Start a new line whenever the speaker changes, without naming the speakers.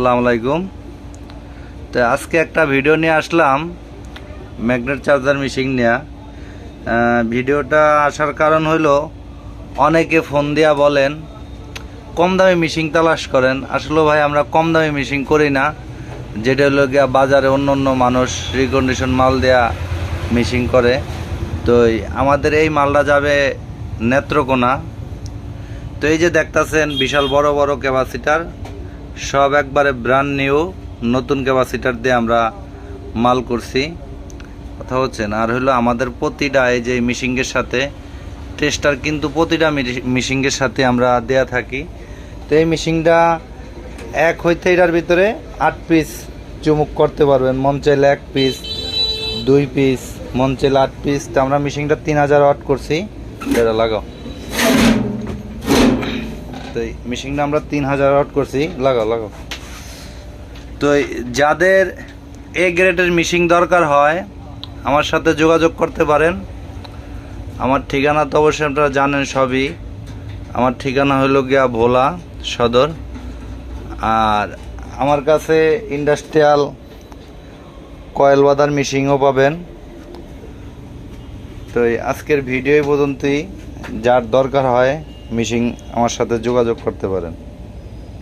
আসসালামু আলাইকুম। তো আজকে একটা ভিডিও নিয়ে আসলাম, ম্যাগনেট চার্জার মেশিন নিয়ে। ভিডিওটা আসার কারণ হলো অনেকে ফোন দিয়া বলেন, কম দামি মেশিন তালাশ করেন। আসলে ভাই, আমরা কম দামি মেশিন করি না। যেটা হলো গিয়া বাজারে অন্য অন্য মানুষ রিকন্ডিশন মাল দেয়া মেশিন করে। তো আমাদের এই মালটা যাবে নেত্রকোনা। তো এই যে দেখতাছেন, বিশাল বড় বড় ক্যাপাসিটার সব একবারে ব্র্যান্ড নিউ নতুন ক্যাপাসিটার দিয়ে আমরা মাল করছি। কথা হচ্ছে না, আর হলো আমাদের প্রতিটা এই যে মিশিংয়ের সাথে টেস্টার কিন্তু প্রতিটা মিশিংয়ের সাথে আমরা দেয়া থাকি। তো এই মিশিংটা এক হইতে এটার ভিতরে আট পিস চুমুক করতে পারবেন। মন চাইলে এক পিস দুই পিস মন চাইলে আট পিস তো আমরা মিশিংটা তিন হাজার ওয়াট করছি। এটা লাগাও। তো মেশিনটা আমরা তিন হাজার আউট করছি। লাগাও লাগাও। তো যাদের এ গ্রেডের মেশিন দরকার হয়, আমার সাথে যোগাযোগ করতে পারেন। আমার ঠিকানা তো অবশ্যই আপনারা জানেন সবই। আমার ঠিকানা হলো গিয়া ভোলা সদর। আর আমার কাছে ইন্ডাস্ট্রিয়াল কয়েল বাদার মেশিনও পাবেন। তো আজকের ভিডিও পর্যন্তই। যার দরকার হয় মিশিং আমার সাথে যোগাযোগ করতে পারেন।